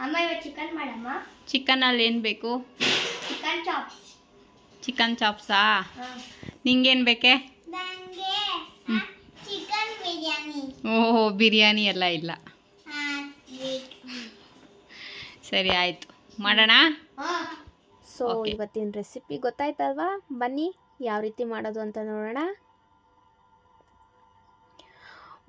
ಅಮ್ಮ ಇವತ್ತು ಚಿಕನ್ ಮಾಡಮ್ಮ. ಚಿಕನಲ್ಲಿ ಏನು ಬೇಕು? ಚಿಕನ್ ಚಾಪ್ಸ್ ಚಿಕನ್ ಚಾಪ್ಸಾ? ನಿಂಗೇನು ಬೇಕೆ? ನನಗೆ ಹ್ಮ್. ಚಿಕನ್ ಬಿರಿಯಾನಿ. ಓಹೋ ಬಿರಿಯಾನಿ ಎಲ್ಲ ಇಲ್ಲ. ಸರಿ ಆಯಿತು. ಮಾಡೋಣ? ಸೊ ಇವತ್ತಿನ ರೆಸಿಪಿ ಗೊತ್ತಾಯ್ತಲ್ವಾ? ಬನ್ನಿ ಯಾವ ರೀತಿ ಮಾಡೋದು ಅಂತ ನೋಡೋಣ.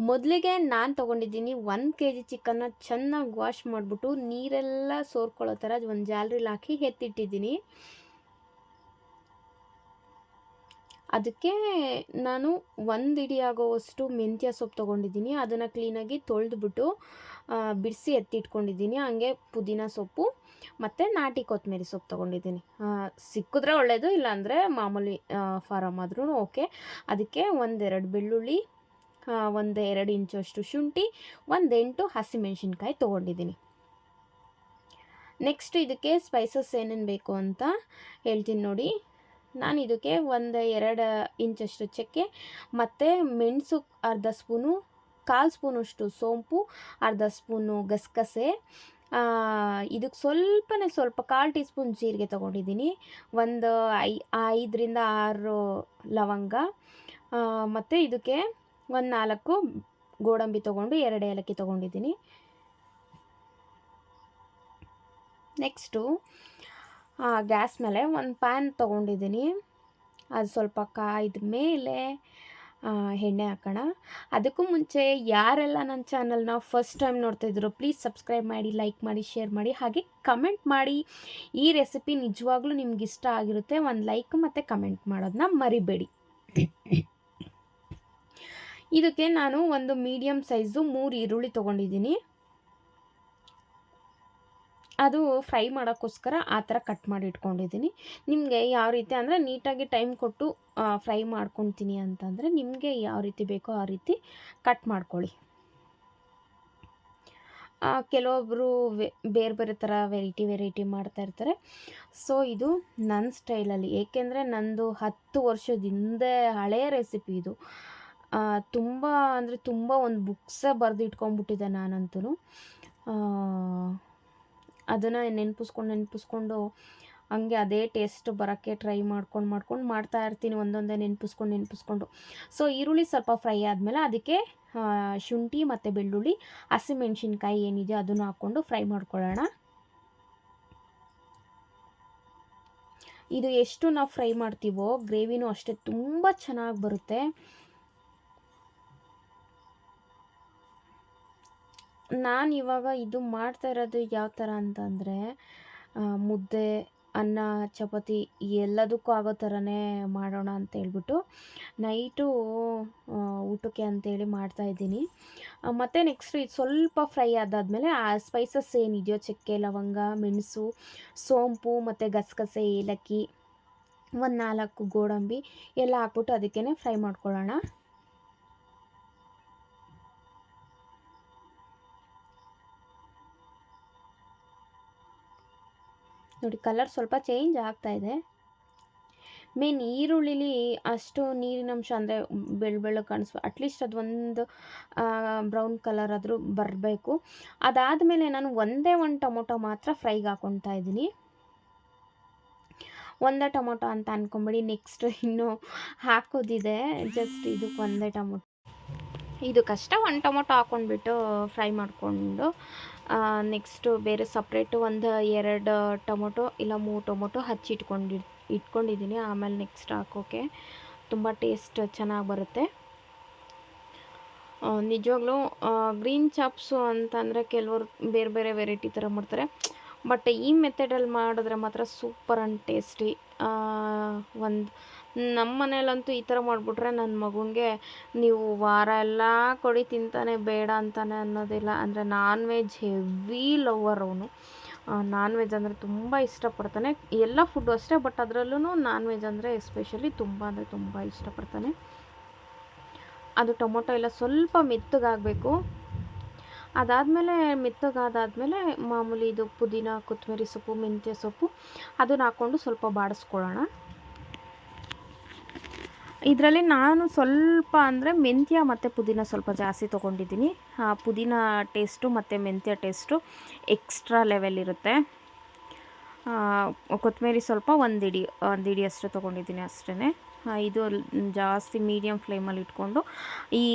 ಮೊದಲಿಗೆ ನಾನು ತೊಗೊಂಡಿದ್ದೀನಿ ಒಂದು ಕೆ ಜಿ ಚಿಕನ್ನ ಚೆನ್ನಾಗಿ ವಾಶ್ ಮಾಡಿಬಿಟ್ಟು ನೀರೆಲ್ಲ ಸೋರ್ಕೊಳ್ಳೋ ಥರ ಒಂದು ಜಾಲ್ರಿಲಿ ಹಾಕಿ ಎತ್ತಿಟ್ಟಿದ್ದೀನಿ. ಅದಕ್ಕೆ ನಾನು ಒಂದು ಇಡಿ ಆಗೋವಷ್ಟು ಮೆಂತ್ಯ ಸೊಪ್ಪು ತೊಗೊಂಡಿದ್ದೀನಿ. ಅದನ್ನು ಕ್ಲೀನಾಗಿ ತೊಳೆದ್ಬಿಟ್ಟು ಬಿಡಿಸಿ ಎತ್ತಿಟ್ಕೊಂಡಿದ್ದೀನಿ. ಹಂಗೆ ಪುದೀನ ಸೊಪ್ಪು ಮತ್ತು ನಾಟಿ ಕೊತ್ತಂಬರಿ ಸೊಪ್ಪು ತೊಗೊಂಡಿದ್ದೀನಿ. ಸಿಕ್ಕಿದ್ರೆ ಒಳ್ಳೆಯದು ಇಲ್ಲಾಂದರೆ ಮಾಮೂಲಿ ಫಾರಮ್ ಆದ್ರೂ ಓಕೆ. ಅದಕ್ಕೆ ಒಂದೆರಡು ಬೆಳ್ಳುಳ್ಳಿ ಒಂದು ಎರಡು ಇಂಚಷ್ಟು ಶುಂಠಿ, ಒಂದು ಎಂಟು ಹಸಿಮೆಣ್ಸಿನ್ಕಾಯಿ ತೊಗೊಂಡಿದ್ದೀನಿ ನೆಕ್ಸ್ಟ್ ಇದಕ್ಕೆ ಸ್ಪೈಸಸ್ ಏನೇನು ಬೇಕು ಅಂತ ಹೇಳ್ತೀನಿ ನೋಡಿ. ನಾನು ಇದಕ್ಕೆ ಒಂದು ಎರಡು ಇಂಚಷ್ಟು ಚಕ್ಕೆ, ಮತ್ತು ಮೆಣಸು ಅರ್ಧ ಸ್ಪೂನು, ಕಾಲು ಸ್ಪೂನಷ್ಟು ಸೋಂಪು, ಅರ್ಧ ಸ್ಪೂನು ಗಸಗಸೆ ಇದಕ್ಕೆ ಸ್ವಲ್ಪನೇ ಸ್ವಲ್ಪ ಕಾಲು ಟೀ ಸ್ಪೂನ್ ಜೀರಿಗೆ ತೊಗೊಂಡಿದ್ದೀನಿ ಒಂದು ಐ, ಐದರಿಂದ ಆರು ಲವಂಗ ಮತ್ತು ಇದಕ್ಕೆ ಒಂದು ನಾಲ್ಕು ಗೋಡಂಬಿ ತೊಗೊಂಡು ಎರಡು ಏಲಕ್ಕಿ ತೊಗೊಂಡಿದ್ದೀನಿ. ನೆಕ್ಸ್ಟು ಗ್ಯಾಸ್ ಮೇಲೆ ಒಂದು ಪ್ಯಾನ್ ತೊಗೊಂಡಿದ್ದೀನಿ. ಅದು ಸ್ವಲ್ಪ ಕಾಯ್ದ ಮೇಲೆ ಎಣ್ಣೆ ಹಾಕೋಣ. ಅದಕ್ಕೂ ಮುಂಚೆ ಯಾರೆಲ್ಲ ನನ್ನ ಚಾನಲ್ನ ಫಸ್ಟ್ ಟೈಮ್ ನೋಡ್ತಾಯಿದ್ರು ಪ್ಲೀಸ್ ಸಬ್ಸ್ಕ್ರೈಬ್ ಮಾಡಿ ಲೈಕ್ ಮಾಡಿ ಶೇರ್ ಮಾಡಿ, ಹಾಗೆ ಕಮೆಂಟ್ ಮಾಡಿ. ಈ ರೆಸಿಪಿ ನಿಜವಾಗ್ಲೂ ನಿಮ್ಗೆ ಇಷ್ಟ ಆಗಿರುತ್ತೆ, ಒಂದು ಲೈಕ್ ಮತ್ತು ಕಮೆಂಟ್ ಮಾಡೋದನ್ನ ಮರಿಬೇಡಿ. ಇದಕ್ಕೆ ನಾನು ಒಂದು ಮೀಡಿಯಮ್ ಸೈಜು ಮೂರು ಈರುಳ್ಳಿ ತೊಗೊಂಡಿದ್ದೀನಿ. ಅದು ಫ್ರೈ ಮಾಡೋಕ್ಕೋಸ್ಕರ ಆ ಥರ ಕಟ್ ಮಾಡಿ ಇಟ್ಕೊಂಡಿದ್ದೀನಿ. ನಿಮಗೆ ಯಾವ ರೀತಿ ಅಂದರೆ ನೀಟಾಗಿ ಟೈಮ್ ಕೊಟ್ಟು ಫ್ರೈ ಮಾಡ್ಕೊತೀನಿ ಅಂತಂದರೆ ನಿಮಗೆ ಯಾವ ರೀತಿ ಬೇಕೋ ಆ ರೀತಿ ಕಟ್ ಮಾಡ್ಕೊಳ್ಳಿ. ಕೆಲವೊಬ್ಬರು ಬೇರೆ ಬೇರೆ ಥರ ವೆರೈಟಿ ವೆರೈಟಿ ಮಾಡ್ತಾ ಇರ್ತಾರೆ. ಸೊ, ಇದು ನನ್ನ ಸ್ಟೈಲಲ್ಲಿ, ಏಕೆಂದರೆ ನಂದು ಹತ್ತು ವರ್ಷದ ಹಿಂದೆ ಹಳೆಯ ರೆಸಿಪಿ ಇದು. ತುಂಬ ಅಂದರೆ ತುಂಬ ಒಂದು ಬುಕ್ಸೇ ಬರೆದು ಇಟ್ಕೊಂಡ್ಬಿಟ್ಟಿದ್ದೆ ನಾನಂತೂ. ಅದನ್ನು ನೆನಪಿಸ್ಕೊಂಡು ನೆನಪಿಸ್ಕೊಂಡು ಹಂಗೆ ಅದೇ ಟೇಸ್ಟ್ ಬರೋಕ್ಕೆ ಟ್ರೈ ಮಾಡ್ಕೊಂಡು ಮಾಡ್ಕೊಂಡು ಮಾಡ್ತಾ ಇರ್ತೀನಿ ಒಂದೊಂದೇ ನೆನಪಿಸ್ಕೊಂಡು ನೆನಪಿಸ್ಕೊಂಡು. ಸೊ ಈರುಳ್ಳಿ ಸ್ವಲ್ಪ ಫ್ರೈ ಆದಮೇಲೆ ಅದಕ್ಕೆ ಶುಂಠಿ ಮತ್ತು ಬೆಳ್ಳುಳ್ಳಿ, ಹಸಿಮೆಣ್ಸಿನ್ಕಾಯಿ ಏನಿದೆ ಅದನ್ನು ಹಾಕ್ಕೊಂಡು ಫ್ರೈ ಮಾಡ್ಕೊಳ್ಳೋಣ. ಇದು ಎಷ್ಟು ನಾವು ಫ್ರೈ ಮಾಡ್ತೀವೋ ಗ್ರೇವಿನೂ ಅಷ್ಟೇ ತುಂಬ ಚೆನ್ನಾಗಿ ಬರುತ್ತೆ. ನಾನು ಇವಾಗ ಇದು ಮಾಡ್ತಾ ಇರೋದು ಯಾವ ಥರ ಅಂತಂದರೆ ಮುದ್ದೆ, ಅನ್ನ, ಚಪಾತಿ ಎಲ್ಲದಕ್ಕೂ ಆಗೋ ಥರನೇ ಮಾಡೋಣ ಅಂತ ಹೇಳ್ಬಿಟ್ಟು ನೈಟು ಊಟಕ್ಕೆ ಅಂತೇಳಿ ಮಾಡ್ತಾಯಿದ್ದೀನಿ ಮತ್ತು ನೆಕ್ಸ್ಟ್ ಇದು ಸ್ವಲ್ಪ ಫ್ರೈ ಆದಾದಮೇಲೆ ಆ ಸ್ಪೈಸಸ್ ಏನಿದೆಯೋ, ಚಕ್ಕೆ, ಲವಂಗ, ಮೆಣಸು, ಸೋಂಪು ಮತ್ತು ಗಸಗಸೆ, ಏಲಕ್ಕಿ, ಒಂದು ನಾಲ್ಕು ಗೋಡಂಬಿ ಎಲ್ಲ ಹಾಕ್ಬಿಟ್ಟು ಅದಕ್ಕೇ ಫ್ರೈ ಮಾಡ್ಕೊಳ್ಳೋಣ. ನೋಡಿ ಕಲರ್ ಸ್ವಲ್ಪ ಚೇಂಜ್ ಆಗ್ತಾ ಇದೆ. ಮೇನ್ ಈರುಳ್ಳಿಲಿ ಅಷ್ಟು ನೀರಿನಂಶ ಅಂದರೆ ಬೆಳ್ಳ ಬೆಳ್ಳ ಕಾಣಿಸ್ಬ ಅಟ್ಲೀಸ್ಟ್ ಅದು ಒಂದು ಬ್ರೌನ್ ಕಲರ್ ಆದರೂ ಬರಬೇಕು. ಅದಾದಮೇಲೆ ನಾನು ಒಂದೇ ಒಂದು ಟೊಮೊಟೊ ಮಾತ್ರ ಫ್ರೈಗೆ ಹಾಕ್ಕೊತಾ ಇದ್ದೀನಿ. ಒಂದೇ ಟೊಮೊಟೊ ಅಂತ ಅಂದ್ಕೊಂಬಿಡಿ ನೆಕ್ಸ್ಟ್ ಇನ್ನೂ ಹಾಕೋದಿದೆ ಜಸ್ಟ್ ಇದಕ್ಕೆ ಒಂದೇ ಟೊಮೊಟೊ. ಇದಕ್ಕಷ್ಟೇ ಒಂದು ಟೊಮೊಟೊ ಹಾಕ್ಕೊಂಡ್ಬಿಟ್ಟು ಫ್ರೈ ಮಾಡಿಕೊಂಡು ನೆಕ್ಸ್ಟು ಬೇರೆ ಸಪ್ರೇಟು ಒಂದು ಎರಡು ಟೊಮೊಟೊ ಇಲ್ಲ ಮೂರು ಟೊಮೊಟೊ ಹಚ್ಚಿಟ್ಕೊಂಡು ಇಟ್ಕೊಂಡಿದ್ದೀನಿ ಆಮೇಲೆ ನೆಕ್ಸ್ಟ್ ಹಾಕೋಕೆ ತುಂಬ ಟೇಸ್ಟ್ ಚೆನ್ನಾಗಿ ಬರುತ್ತೆ. ನಿಜವಾಗಲೂ ನಿಜವಾಗ್ಲೂ ಗ್ರೀನ್ ಚಾಪ್ಸು ಅಂತಂದರೆ ಕೆಲವರು ಬೇರೆ ಬೇರೆ ವೆರೈಟಿ ಥರ ಮಾಡ್ತಾರೆ. ಬಟ್ ಈ ಮೆಥಡಲ್ಲಿ ಮಾಡಿದ್ರೆ ಮಾತ್ರ ಸೂಪರ್ ಆ್ಯಂಡ್ ಟೇಸ್ಟಿ ಒಂದು ನಮ್ಮ ಮನೇಲಂತೂ ಈ ಥರ ಮಾಡಿಬಿಟ್ರೆ ನನ್ನ ಮಗುನಿಗೆ ನೀವು ವಾರ ಎಲ್ಲ ಕೊಡಿ ತಿಂತಾನೆ ಬೇಡ ಅಂತಾನೆ ಅನ್ನೋದಿಲ್ಲ. ಅಂದರೆ ನಾನ್ ವೆಜ್ ಹೆವಿ ಲವ್ವರ್ ಅವನು. ನಾನ್ ವೆಜ್ ಅಂದರೆ ತುಂಬ ಇಷ್ಟಪಡ್ತಾನೆ. ಎಲ್ಲ ಫುಡ್ಡು ಅಷ್ಟೇ ಬಟ್ ಅದರಲ್ಲೂ ನಾನ್ ವೆಜ್ ಅಂದರೆ ಎಸ್ಪೆಷಲಿ ತುಂಬ ಅಂದರೆ ತುಂಬ ಇಷ್ಟಪಡ್ತಾನೆ. ಅದು ಟೊಮೊಟೊ ಎಲ್ಲ ಸ್ವಲ್ಪ ಮೆತ್ತಗಾಗಬೇಕು. ಅದಾದಮೇಲೆ ಮೆತ್ತಗಾದಾದಮೇಲೆ ಮಾಮೂಲಿ ಇದು ಪುದೀನ, ಕೊತ್ತಂಬರಿ ಸೊಪ್ಪು, ಮೆಂತ್ಯ ಸೊಪ್ಪು ಅದನ್ನು ಹಾಕ್ಕೊಂಡು ಸ್ವಲ್ಪ ಬಾಡಿಸ್ಕೊಳ್ಳೋಣ. ಇದರಲ್ಲಿ ನಾನು ಸ್ವಲ್ಪ ಅಂದರೆ ಮೆಂತ್ಯ ಮತ್ತು ಪುದೀನ ಸ್ವಲ್ಪ ಜಾಸ್ತಿ ತೊಗೊಂಡಿದ್ದೀನಿ. ಪುದೀನ ಟೇಸ್ಟು ಮತ್ತು ಮೆಂತ್ಯ ಟೇಸ್ಟು ಎಕ್ಸ್ಟ್ರಾ ಲೆವೆಲ್ ಇರುತ್ತೆ. ಕೊತ್ತಂಬರಿ ಸ್ವಲ್ಪ ಒಂದು ಇಡಿ ಒಂದು ಇಡಿ ಅಷ್ಟು ತೊಗೊಂಡಿದ್ದೀನಿ ಅಷ್ಟೇ ಇದು ಜಾಸ್ತಿ ಮೀಡಿಯಮ್ ಫ್ಲೇಮಲ್ಲಿ ಇಟ್ಕೊಂಡು ಈ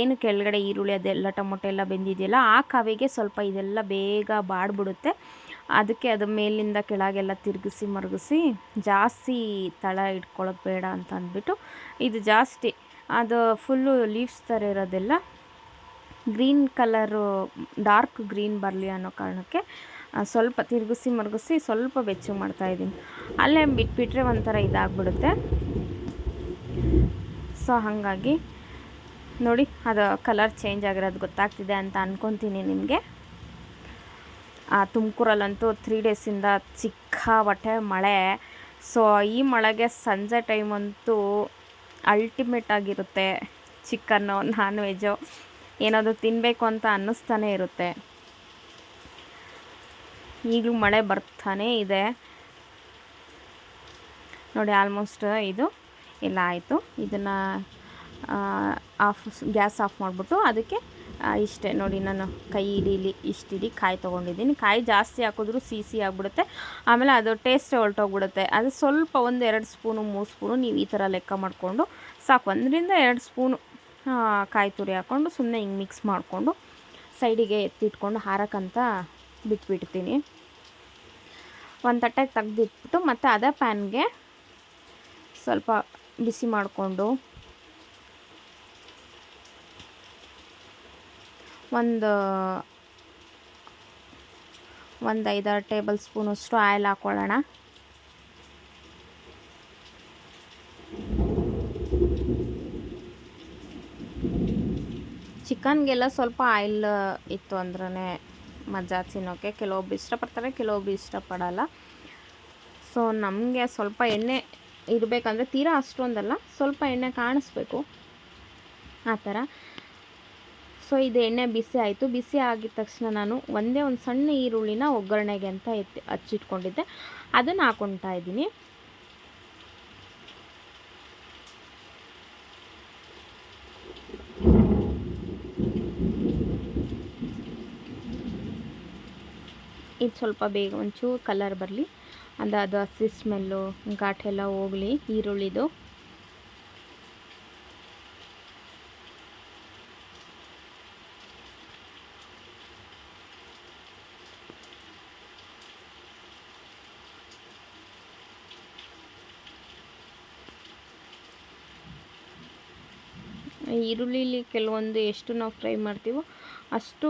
ಏನು ಕೆಳಗಡೆ ಈರುಳ್ಳಿ ಅದೆಲ್ಲ ಟೊಮೊಟೊ ಎಲ್ಲ ಬೆಂದಿದೆಯಲ್ಲ ಆ ಕಾವಿಗೆ ಸ್ವಲ್ಪ ಇದೆಲ್ಲ ಬೇಗ ಬಾಡ್ಬಿಡುತ್ತೆ. ಅದಕ್ಕೆ ಅದು ಮೇಲಿಂದ ಕೆಳಗೆಲ್ಲ ತಿರುಗಿಸಿ ಮರುಗಿಸಿ ಜಾಸ್ತಿ ತಳ ಇಟ್ಕೊಳ್ಳೋದು ಬೇಡ ಅಂತ ಅಂದ್ಬಿಟ್ಟು ಇದು ಜಾಸ್ತಿ ಅದು ಫುಲ್ಲು ಲೀವ್ಸ್ ಥರ ಇರೋದೆಲ್ಲ ಗ್ರೀನ್ ಕಲರು, ಡಾರ್ಕ್ ಗ್ರೀನ್ ಬರಲಿ ಅನ್ನೋ ಕಾರಣಕ್ಕೆ ಸ್ವಲ್ಪ ತಿರುಗಿಸಿ ಮರುಗಿಸಿ ಸ್ವಲ್ಪ ಬೆಚ್ಚಗೆ ಮಾಡ್ತಾಯಿದ್ದೀನಿ ಅಲ್ಲೇ ಬಿಟ್ಬಿಟ್ರೆ ಒಂಥರ ಇದಾಗ್ಬಿಡುತ್ತೆ. ಸೊ, ಹಾಗಾಗಿ ನೋಡಿ ಅದು ಕಲರ್ ಚೇಂಜ್ ಆಗಿರೋದು ಗೊತ್ತಾಗ್ತಿದೆ ಅಂತ ಅಂದ್ಕೊತೀನಿ ನಿಮಗೆ. ತುಮಕೂರಲ್ಲಂತೂ ತ್ರೀ ಡೇಸಿಂದ ಸಿಕ್ಕಾಪಟ್ಟೆ ಮಳೆ. ಸೊ ಈ ಮಳೆಗೆ ಸಂಜೆ ಟೈಮ್ ಅಂತೂ ಅಲ್ಟಿಮೇಟ್ ಆಗಿರುತ್ತೆ ಚಿಕನ್ನು ನಾನ್ ವೆಜ್ಜು ಏನಾದರೂ ತಿನ್ನಬೇಕು ಅಂತ ಅನ್ನಿಸ್ತಾನೆ ಇರುತ್ತೆ. ಈಗಲೂ ಮಳೆ ಬರ್ತಾನೇ ಇದೆ. ನೋಡಿ ಆಲ್ಮೋಸ್ಟ್ ಇದು ಎಲ್ಲ ಆಯಿತು. ಇದನ್ನು ಆಫ್ ಗ್ಯಾಸ್ ಆಫ್ ಮಾಡಿಬಿಟ್ಟು ಅದಕ್ಕೆ ಇಷ್ಟೇ ನೋಡಿ ನಾನು ಕೈ ಹಿಡೀಲಿ ಇಷ್ಟು ಇಡಿ ಕಾಯಿ ತೊಗೊಂಡಿದ್ದೀನಿ. ಕಾಯಿ ಜಾಸ್ತಿ ಹಾಕಿದ್ರೂ ಸಿಹಿ ಆಗಿಬಿಡುತ್ತೆ. ಆಮೇಲೆ ಅದು ಟೇಸ್ಟೇ ಹೊರಟೋಗ್ಬಿಡುತ್ತೆ. ಅದು ಸ್ವಲ್ಪ ಒಂದು ಎರಡು ಸ್ಪೂನು, ಮೂರು ಸ್ಪೂನು ನೀವು ಈ ಥರ ಲೆಕ್ಕ ಮಾಡಿಕೊಂಡು ಸಾಕು. ಒಂದರಿಂದ ಎರಡು ಸ್ಪೂನು ಕಾಯಿ ತುರಿ ಹಾಕ್ಕೊಂಡು ಸುಮ್ಮನೆ ಹಿಂಗೆ ಮಿಕ್ಸ್ ಮಾಡಿಕೊಂಡು ಸೈಡಿಗೆ ಎತ್ತಿಟ್ಕೊಂಡು ಹಾರಕ್ಕಂತ ಬಿಟ್ಬಿಡ್ತೀನಿ. ಒಂದು ತಟ್ಟೆಗೆ ತೆಗ್ದಿಟ್ಬಿಟ್ಟು ಮತ್ತು ಅದೇ ಪ್ಯಾನ್ಗೆ ಸ್ವಲ್ಪ ಬಿಸಿ ಮಾಡಿಕೊಂಡು ಒಂದು ಒಂದು ಐದಾರು ಟೇಬಲ್ ಸ್ಪೂನಷ್ಟು ಆಯಿಲ್ ಹಾಕ್ಕೊಳ್ಳೋಣ ಚಿಕನ್ಗೆಲ್ಲ ಸ್ವಲ್ಪ ಆಯಿಲ್ ಇತ್ತು ಅಂದ್ರೆ ಮಜಾ ತಿನ್ನೋಕ್ಕೆ ಕೆಲವೊಬ್ರು ಇಷ್ಟಪಡ್ತಾರೆ ಕೆಲವೊಬ್ರು ಇಷ್ಟಪಡಲ್ಲ. ಸೊ, ನಮಗೆ ಸ್ವಲ್ಪ ಎಣ್ಣೆ ಇರಬೇಕಂದ್ರೆ ತೀರಾ ಅಷ್ಟೊಂದಲ್ಲ, ಸ್ವಲ್ಪ ಎಣ್ಣೆ ಕಾಣಿಸ್ಬೇಕು. ಆ ಥರ. ಸೊ, ಇದು ಎಣ್ಣೆ ಬಿಸಿ ಆಯಿತು. ಬಿಸಿ ಆಗಿದ ತಕ್ಷಣ ನಾನು ಒಂದೇ ಒಂದು ಸಣ್ಣ ಈರುಳ್ಳಿನ ಒಗ್ಗರಣೆಗೆ ಅಂತ ಎತ್ತಿ, ಹಚ್ಚಿಟ್ಕೊಂಡಿದ್ದೆ. ಅದನ್ನು ಹಾಕೊಳ್ತಾ ಇದ್ದೀನಿ. ಇದು ಸ್ವಲ್ಪ ಬೇಗ ಒಂಚೂರು ಕಲರ್ ಬರಲಿ. ಅದು ಅದು ಹಸಿ ಸ್ಮೆಲ್ಲು ಘಾಟೆಲ್ಲ ಹೋಗಲಿ, ಈರುಳ್ಳಿದು. ಈರುಳ್ಳಿಲಿ ಕೆಲವೊಂದು ಎಷ್ಟು ನಾವು ಫ್ರೈ ಮಾಡ್ತೀವೋ ಅಷ್ಟು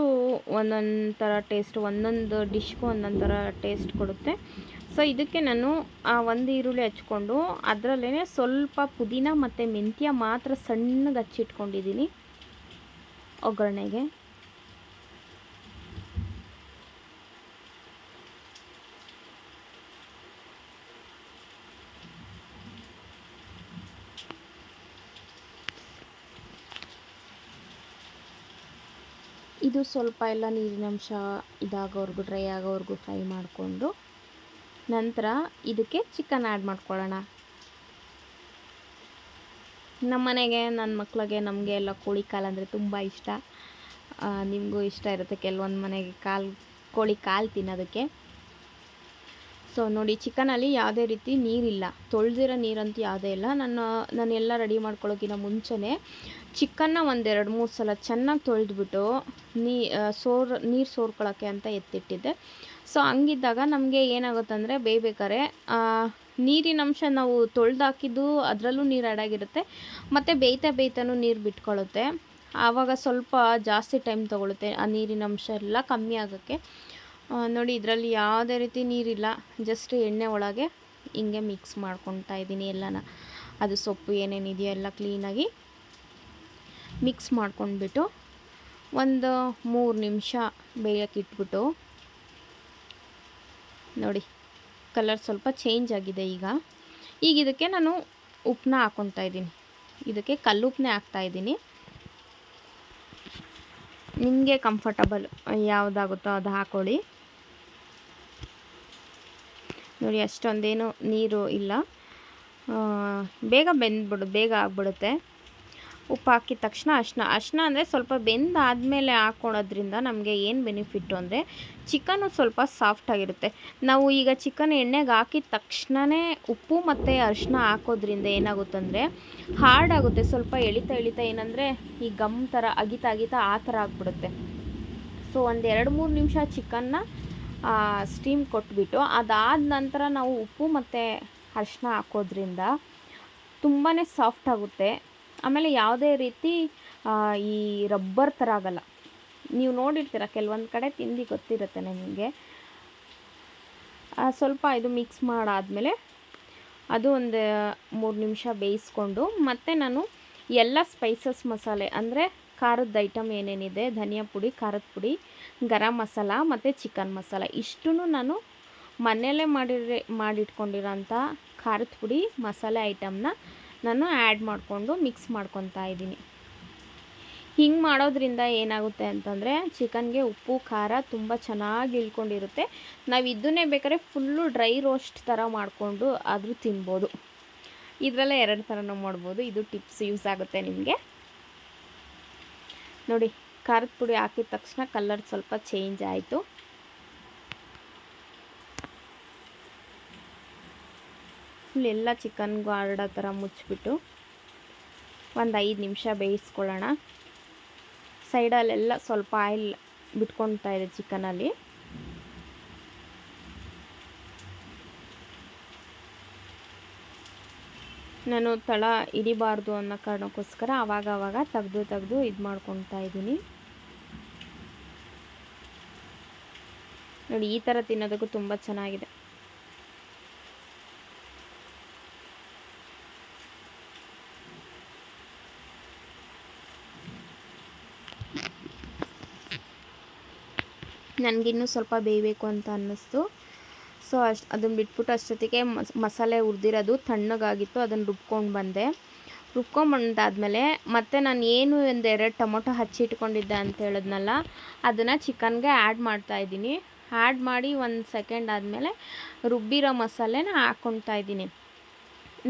ಒಂದೊಂದು ಥರ ಟೇಸ್ಟ್ ಒಂದೊಂದು ಡಿಶ್ಗೂ ಒಂದೊಂದು ಥರ ಟೇಸ್ಟ್ ಕೊಡುತ್ತೆ. ಸೊ ಇದಕ್ಕೆ ನಾನು ಆ ಒಂದು ಈರುಳ್ಳಿ ಹಚ್ಕೊಂಡು ಅದರಲ್ಲೇ ಸ್ವಲ್ಪ ಪುದೀನ ಮತ್ತು ಮೆಂತ್ಯ ಮಾತ್ರ ಸಣ್ಣಗೆ ಹಚ್ಚಿಟ್ಕೊಂಡಿದ್ದೀನಿ. ಒಗ್ಗರಣೆಗೆ. ಇದು ಸ್ವಲ್ಪ ಎಲ್ಲ ನೀರಿನಂಶ ಇದಾಗೋವರೆಗೂ ಡ್ರೈ ಆಗೋವರೆಗೂ ಫ್ರೈ ಮಾಡಿಕೊಂಡು ನಂತರ ಇದಕ್ಕೆ ಚಿಕನ್ ಆ್ಯಡ್ ಮಾಡ್ಕೊಳ್ಳೋಣ. ನಮ್ಮ ಮನೆಗೆ ನನ್ನ ಮಕ್ಕಳಿಗೆ ನಮಗೆ ಎಲ್ಲ ಕೋಳಿ ಕಾಲು ಅಂದರೆ ತುಂಬ ಇಷ್ಟ. ನಿಮಗೂ ಇಷ್ಟ ಇರುತ್ತೆ. ಕೆಲವೊಂದು ಮನೆಗೆ ಕಾಲು, ಕೋಳಿ ಕಾಲು ತಿನ್ನೋದಕ್ಕೆ. ಸೊ ನೋಡಿ ಚಿಕನಲ್ಲಿ ಯಾವುದೇ ರೀತಿ ನೀರಿಲ್ಲ. ತೊಳೆದಿರೋ ನೀರಂತೂ ಯಾವುದೇ ಇಲ್ಲ. ನಾನು ನಾನು ಎಲ್ಲ ರೆಡಿ ಮಾಡ್ಕೊಳ್ಳೋಕ್ಕಿಂತ ಮುಂಚೆನೇ ಚಿಕನ್ನ ಒಂದೆರಡು, ಮೂರು ಸಲ ಚೆನ್ನಾಗಿ ತೊಳೆದ್ಬಿಟ್ಟು ನೀ ಸೋರ್, ನೀರು ಸೋರ್ಕೊಳ್ಳೋಕ್ಕೆ ಅಂತ ಎತ್ತಿಟ್ಟಿದ್ದೆ. ಸೊ ಹಂಗಿದ್ದಾಗ ನಮಗೆ ಏನಾಗುತ್ತಂದರೆ ಬೇಯ್ಬೇಕಾದ್ರೆ ನೀರಿನ ಅಂಶ ನಾವು ತೊಳೆದಾಕಿದ್ದು ಅದರಲ್ಲೂ ನೀರು ಆಡಾಗಿರುತ್ತೆ ಮತ್ತು ಬೇಯ್ತಾ ಬೇಯ್ತಾನೂ ನೀರು ಬಿಟ್ಕೊಳ್ಳುತ್ತೆ. ಆವಾಗ ಸ್ವಲ್ಪ ಜಾಸ್ತಿ ಟೈಮ್ ತೊಗೊಳುತ್ತೆ ಆ ನೀರಿನ ಅಂಶ ಎಲ್ಲ ಕಮ್ಮಿ ಆಗೋಕ್ಕೆ. ನೋಡಿ, ಇದರಲ್ಲಿ ಯಾವುದೇ ರೀತಿ ನೀರಿಲ್ಲ. ಜಸ್ಟ್ ಎಣ್ಣೆ ಒಳಗೆ ಹಿಂಗೆ ಮಿಕ್ಸ್ ಮಾಡ್ಕೊತಾ ಇದ್ದೀನಿ ಎಲ್ಲನ. ಅದು ಸೊಪ್ಪು ಏನೇನಿದೆಯೋ ಎಲ್ಲ ಕ್ಲೀನಾಗಿ ಮಿಕ್ಸ್ ಮಾಡ್ಕೊಂಡ್ಬಿಟ್ಟು ಒಂದು ಮೂರು ನಿಮಿಷ ಬೇಯಕ್ಕೆ ಇಟ್ಬಿಟ್ಟು, ನೋಡಿ ಕಲರ್ ಸ್ವಲ್ಪ ಚೇಂಜ್ ಆಗಿದೆ ಈಗ. ಈಗ ಇದಕ್ಕೆ ನಾನು ಉಪ್ಪನ್ನ ಹಾಕ್ಕೊತಾ ಇದ್ದೀನಿ. ಇದಕ್ಕೆ ಕಲ್ಲುಪ್ಪನ್ನೇ ಹಾಕ್ತಾ ಇದ್ದೀನಿ. ನಿಮಗೆ ಕಂಫರ್ಟಬಲ್ ಯಾವುದಾಗುತ್ತೋ ಅದು ಹಾಕ್ಕೊಳ್ಳಿ ನೋಡಿ, ಅಷ್ಟೊಂದೇನು ನೀರು ಇಲ್ಲ. ಬೇಗ ಬೆಂದ್ಬಿಡು, ಬೇಗ ಆಗ್ಬಿಡುತ್ತೆ. ಉಪ್ಪು ಹಾಕಿದ ತಕ್ಷಣ ಅರ್ಶಿನ ಅರ್ಶಿನ ಅಂದರೆ ಸ್ವಲ್ಪ ಬೆಂದಾದಮೇಲೆ ಹಾಕ್ಕೊಳೋದ್ರಿಂದ ನಮಗೆ ಏನು ಬೆನಿಫಿಟ್ಟು ಅಂದರೆ ಚಿಕನು ಸ್ವಲ್ಪ ಸಾಫ್ಟಾಗಿರುತ್ತೆ ನಾವು ಈಗ ಚಿಕನ್ ಎಣ್ಣೆಗೆ ಹಾಕಿದ ತಕ್ಷಣವೇ ಉಪ್ಪು ಮತ್ತು ಅರಿಶಿನ ಹಾಕೋದ್ರಿಂದ ಏನಾಗುತ್ತಂದರೆ ಹಾರ್ಡ್ ಆಗುತ್ತೆ. ಸ್ವಲ್ಪ ಎಳಿತಾ ಎಳಿತಾ ಏನಂದರೆ ಈ ಗಮ್ ಥರ ಅಗಿತಾ ಅಗಿತಾ ಆ ಥರ ಆಗಿಬಿಡುತ್ತೆ. ಸೊ ಒಂದು ಎರಡು, ಮೂರು ನಿಮಿಷ ಚಿಕನ್ನ ಸ್ಟೀಮ್ ಕೊಟ್ಬಿಟ್ಟು ಅದಾದ ನಂತರ ನಾವು ಉಪ್ಪು ಮತ್ತು ಅರಿಶಿನ ಹಾಕೋದ್ರಿಂದ ತುಂಬಾ ಸಾಫ್ಟ್ ಆಗುತ್ತೆ. ಆಮೇಲೆ ಯಾವುದೇ ರೀತಿ ಈ ರಬ್ಬರ್ ಥರ ಆಗಲ್ಲ. ನೀವು ನೋಡಿರ್ತೀರ, ಕೆಲವೊಂದು ಕಡೆ ತಿಂದು ಗೊತ್ತಿರುತ್ತೆ ನಿಮಗೆ. ಸ್ವಲ್ಪ ಇದು ಮಿಕ್ಸ್ ಮಾಡಾದಮೇಲೆ ಅದು ಒಂದು ಮೂರು ನಿಮಿಷ ಬೇಯಿಸ್ಕೊಂಡು, ಮತ್ತು ನಾನು ಎಲ್ಲ ಸ್ಪೈಸಸ್ ಮಸಾಲೆ, ಅಂದರೆ ಖಾರದ ಐಟಮ್ ಏನೇನಿದೆ, ಧನಿಯಾ ಪುಡಿ, ಖಾರದ ಪುಡಿ ಗರಂ ಮಸಾಲ ಮತ್ತು ಚಿಕನ್ ಮಸಾಲ. ಇಷ್ಟೂ ನಾನು ಮನೆಯಲ್ಲೇ ಮಾಡಿರೋ ಮಾಡಿಟ್ಕೊಂಡಿರೋಂಥ ಖಾರದ ಪುಡಿ, ಮಸಾಲೆ ಐಟಮ್ನ ನಾನು ಆ್ಯಡ್ ಮಾಡಿಕೊಂಡು ಮಿಕ್ಸ್ ಮಾಡ್ಕೊತಾ ಇದ್ದೀನಿ. ಹಿಂಗೆ ಮಾಡೋದ್ರಿಂದ ಏನಾಗುತ್ತೆ ಅಂತಂದರೆ ಚಿಕನ್ಗೆ ಉಪ್ಪು, ಖಾರ ತುಂಬ ಚೆನ್ನಾಗಿ ಇಳ್ಕೊಂಡಿರುತ್ತೆ. ನಾವು ಇದನ್ನೇ ಬೇಕಾದ್ರೆ ಫುಲ್ಲು ಡ್ರೈ ರೋಸ್ಟ್ ಥರ ಮಾಡಿಕೊಂಡು ಆದರೂ ತಿನ್ಬೋದು. ಇದರಲ್ಲೇ ಎರಡು ಥರನೂ ಮಾಡ್ಬೋದು. ಇದು ಟಿಪ್ಸ್ ಯೂಸ್ ಆಗುತ್ತೆ ನಿಮಗೆ. ನೋಡಿ ಖಾರದ ಪುಡಿ ಹಾಕಿದ ತಕ್ಷಣ ಕಲರ್ ಸ್ವಲ್ಪ ಚೇಂಜ್ ಆಯಿತು. ಎಲ್ಲ ಚಿಕನ್ ಹರಡೋ ಥರ ಮುಚ್ಚಿಬಿಟ್ಟು ಒಂದು ಐದು ನಿಮಿಷ ಬೇಯಿಸ್ಕೊಳ್ಳೋಣ. ಸೈಡಲ್ಲೆಲ್ಲ ಸ್ವಲ್ಪ ಆಯಿಲ್ ಬಿಟ್ಕೊಳ್ತಾ ಇದೆ ಚಿಕನಲ್ಲಿ ನಾನು ತಳ ಹಿಡಿಬಾರ್ದು ಅನ್ನೋ ಕಾರಣಕ್ಕೋಸ್ಕರ ಆವಾಗ ಆವಾಗ ತೆಗೆದು ತೆಗ್ದು ಇದು ಮಾಡ್ಕೊತಾ ಇದ್ದೀನಿ. ನೋಡಿ, ಈ ಥರ ತಿನ್ನೋದಕ್ಕೂ ತುಂಬ ಚೆನ್ನಾಗಿದೆ. ನನಗಿನ್ನೂ ಸ್ವಲ್ಪ ಬೇಯಬೇಕು ಅಂತ ಅನ್ನಿಸ್ತು. ಸೊ ಅಷ್ಟು ಅದನ್ನು ಬಿಟ್ಬಿಟ್ಟು ಅಷ್ಟೊತ್ತಿಗೆ ಮಸಾಲೆ ಹುರಿದಿರೋದು ತಣ್ಣಗಾಗಿತ್ತು ಅದನ್ನು ರುಬ್ಕೊಂಡು ಬಂದೆ. ರುಬ್ಕೊಂಬಂದಾದ್ಮೇಲೆ ಮತ್ತೆ ನಾನು ಏನು ಒಂದು ಎರಡು ಟೊಮೊಟೊ ಹಚ್ಚಿಟ್ಕೊಂಡಿದ್ದೆ ಅಂತ ಹೇಳಿದ್ನಲ್ಲ, ಅದನ್ನು ಚಿಕನ್ಗೆ ಆ್ಯಡ್ ಮಾಡ್ತಾ ಇದ್ದೀನಿ. ಆ್ಯಡ್ ಮಾಡಿ ಒಂದು ಸೆಕೆಂಡ್ ಆದಮೇಲೆ ರುಬ್ಬಿರೋ ಮಸಾಲೆನ ಹಾಕ್ಕೊಳ್ತಾ ಇದ್ದೀನಿ.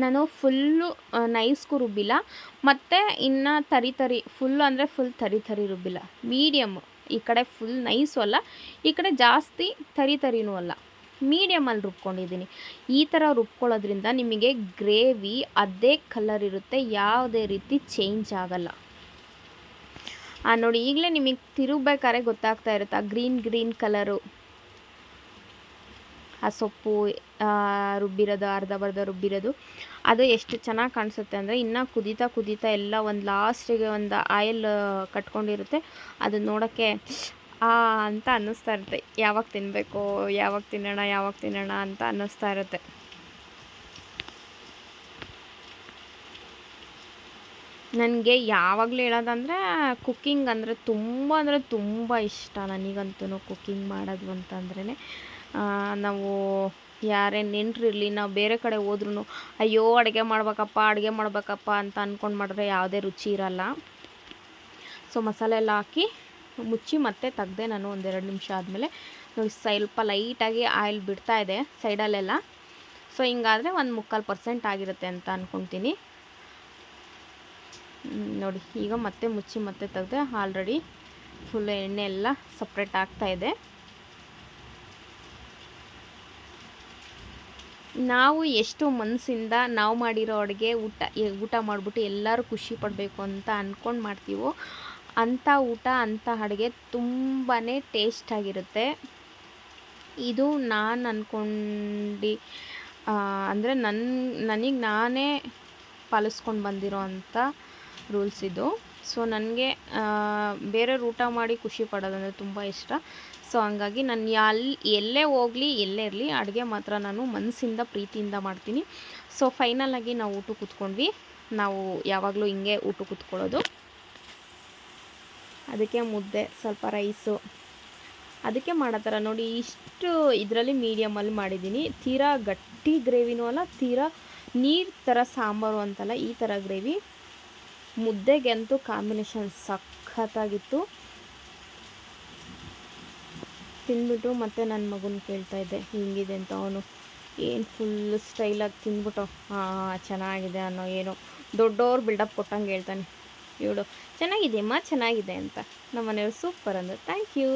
ನಾನು ಫುಲ್ಲು ನೈಸ್ಗೂ ರುಬ್ಬಿಲ್ಲ. ಮತ್ತು ಇನ್ನು ತರಿ ತರಿ ಫುಲ್ ಅಂದರೆ ಫುಲ್ ತರಿ ತರಿ ರುಬ್ಬಿಲ್ಲ. ಮೀಡಿಯಮ್ಮು. ಈ ಕಡೆ ಫುಲ್ ನೈಸು ಅಲ್ಲ, ಈ ಕಡೆ ಜಾಸ್ತಿ ತರಿ ತರಿನೂ ಅಲ್ಲ. ಮೀಡಿಯಮಲ್ಲಿ ರುಬ್ಕೊಂಡಿದ್ದೀನಿ. ಈ ಥರ ರುಬ್ಕೊಳ್ಳೋದ್ರಿಂದ ನಿಮಗೆ ಗ್ರೇವಿ ಅದೇ ಕಲರ್ ಇರುತ್ತೆ, ಯಾವುದೇ ರೀತಿ ಚೇಂಜ್ ಆಗಲ್ಲ. ನೋಡಿ, ಈಗಲೇ ನಿಮಗೆ ತಿರುಗ್ಬೇಕಾದ್ರೆ ಗೊತ್ತಾಗ್ತಾ ಇರುತ್ತೆ, ಆ ಗ್ರೀನ್ ಗ್ರೀನ್ ಕಲರು. ಆ ಸೊಪ್ಪು ರುಬ್ಬಿರೋದು, ಅರ್ಧ ಬರ್ಧ ರುಬ್ಬಿರೋದು, ಅದು ಎಷ್ಟು ಚೆನ್ನಾಗಿ ಕಾಣಿಸುತ್ತೆ ಅಂದರೆ ಇನ್ನೂ ಕುದೀತಾ ಕುದೀತಾ ಎಲ್ಲ ಒಂದು ಲಾಸ್ಟಿಗೆ ಒಂದು ಆಯಿಲ್ ಕಟ್ಕೊಂಡಿರುತ್ತೆ. ಅದು ನೋಡೋಕ್ಕೆ ಆ, ಅಂತ ಅನ್ನಿಸ್ತಾ ಇರುತ್ತೆ. ಯಾವಾಗ ತಿನ್ನಬೇಕು ಯಾವಾಗ ತಿನ್ನೋಣ ಯಾವಾಗ ತಿನ್ನೋಣ ಅಂತ ಅನ್ನಿಸ್ತಾ ಇರುತ್ತೆ. ನನಗೆ ಯಾವಾಗಲೂ ಹೇಳೋದಂದರೆ ಕುಕ್ಕಿಂಗ್ ಅಂದರೆ ತುಂಬ ಅಂದರೆ ತುಂಬ ಇಷ್ಟ. ನನಗಂತೂ ಕುಕ್ಕಿಂಗ್ ಮಾಡೋದು ಅಂತಂದ್ರೇ ನಾವು ಯಾರೇ ನೆಂಟ್ರಿರಲಿ, ನಾವು ಬೇರೆ ಕಡೆ ಹೋದ್ರೂ ಅಯ್ಯೋ, ಅಡುಗೆ ಮಾಡ್ಬೇಕಪ್ಪ ಅಡುಗೆ ಮಾಡ್ಬೇಕಪ್ಪ ಅಂತ ಅಂದ್ಕೊಂಡು ಮಾಡಿದ್ರೆ ಯಾವುದೇ ರುಚಿ ಇರಲ್ಲ. ಸೊ ಮಸಾಲೆ ಎಲ್ಲ ಹಾಕಿ ಮುಚ್ಚಿ ಮತ್ತೆ ತೆಗ್ದೆ ನಾನು ಒಂದೆರಡು ನಿಮಿಷ ಆದಮೇಲೆ ನೋಡಿ ಸ್ವಲ್ಪ ಲೈಟಾಗಿ ಆಯಿಲ್ ಬಿಡ್ತಾ ಇದೆ ಸೈಡಲ್ಲೆಲ್ಲ ಸೊ ಹಿಂಗಾದರೆ ಒಂದು ಮುಕ್ಕಾಲು ಪರ್ಸೆಂಟ್ ಆಗಿರುತ್ತೆ ಅಂತ ಅಂದ್ಕೊತೀನಿ ನೋಡಿ, ಈಗ ಮತ್ತೆ ಮುಚ್ಚಿ ಮತ್ತೆ ತೆಗ್ದೆ ಆಲ್ರೆಡಿ ಫುಲ್ ಎಣ್ಣೆ ಎಲ್ಲ ಸಪ್ರೇಟ್ ಆಗ್ತಾ ಇದೆ. ನಾವು ಎಷ್ಟು ಮನಸ್ಸಿಂದ ನಾವು ಮಾಡಿರೋ ಅಡುಗೆ ಊಟ ಊಟ ಮಾಡಿಬಿಟ್ಟು ಎಲ್ಲರೂ ಖುಷಿ ಪಡಬೇಕು ಅಂತ ಅಂದ್ಕೊಂಡು ಮಾಡ್ತೀವೋ ಅಂಥ ಊಟ ಅಂಥ ಅಡುಗೆ ತುಂಬಾ ಟೇಸ್ಟಾಗಿರುತ್ತೆ ಇದು ನಾನು ಅಂದ್ಕೊಂಡು ಅಂದರೆ ನನ್ನ ನನಗೆ ನಾನೇ ಪಾಲಿಸ್ಕೊಂಡು ಬಂದಿರೋ ಅಂಥ ರೂಲ್ಸ್ ಇದು. ಸೊ ನನಗೆ ಬೇರೆಯವ್ರು ಊಟ ಮಾಡಿ ಖುಷಿ ಪಡೋದಂದರೆ ತುಂಬ ಇಷ್ಟ. ಸೊ ಹಂಗಾಗಿ ನಾನು ಎಲ್ಲಿ ಎಲ್ಲೇ ಹೋಗಲಿ, ಎಲ್ಲೇ ಇರಲಿ, ಅಡುಗೆ ಮಾತ್ರ ನಾನು ಮನಸ್ಸಿಂದ ಪ್ರೀತಿಯಿಂದ ಮಾಡ್ತೀನಿ. ಸೊ ಆಗಿ ನಾವು ಊಟ ಕೂತ್ಕೊಂಡ್ವಿ. ನಾವು ಯಾವಾಗಲೂ ಹಿಂಗೆ ಊಟ ಕೂತ್ಕೊಳ್ಳೋದು. ಅದಕ್ಕೆ ಮುದ್ದೆ, ಸ್ವಲ್ಪ ರೈಸು. ಅದಕ್ಕೆ ಮಾಡೋ ಥರ ನೋಡಿ, ಇಷ್ಟು ಇದರಲ್ಲಿ ಮೀಡಿಯಮಲ್ಲಿ ಮಾಡಿದ್ದೀನಿ. ತೀರಾ ಗಟ್ಟಿ ಗ್ರೇವಿನೂ ಅಲ್ಲ, ತೀರಾ ನೀರು ಥರ ಸಾಂಬಾರು ಅಂತಲ್ಲ, ಈ ಥರ ಗ್ರೇವಿ. ಮುದ್ದೆಗೆ ಅಂತೂ ಕಾಂಬಿನೇಷನ್ ಸಖತ್ತಾಗಿತ್ತು. ತಿಂದ್ಬಿಟ್ಟು ಮತ್ತೆ ನನ್ನ ಮಗನ ಕೇಳ್ತಾ ಇದ್ದೆ, ಹಿಂಗಿದೆ ಅಂತ ಅವನು? ಏನು ಫುಲ್ ಸ್ಟೈಲಾಗಿ ತಿಂದ್ಬಿಟ್ಟು, ಹಾಂ, ಚೆನ್ನಾಗಿದೆ ಅನ್ನೋ ಏನೋ. ದೊಡ್ಡವ್ರು ಬಿಲ್ಡಪ್ ಕೊಟ್ಟಂಗೆ ಹೇಳ್ತಾನೆ. ಇವಳು. ಚೆನ್ನಾಗಿದೆಯಮ್ಮ? ಚೆನ್ನಾಗಿದೆ ಅಂತ. ನಮ್ಮ ಮನೆಯವ್ರು ಸೂಪರ್ ಅಂದರು. Thank you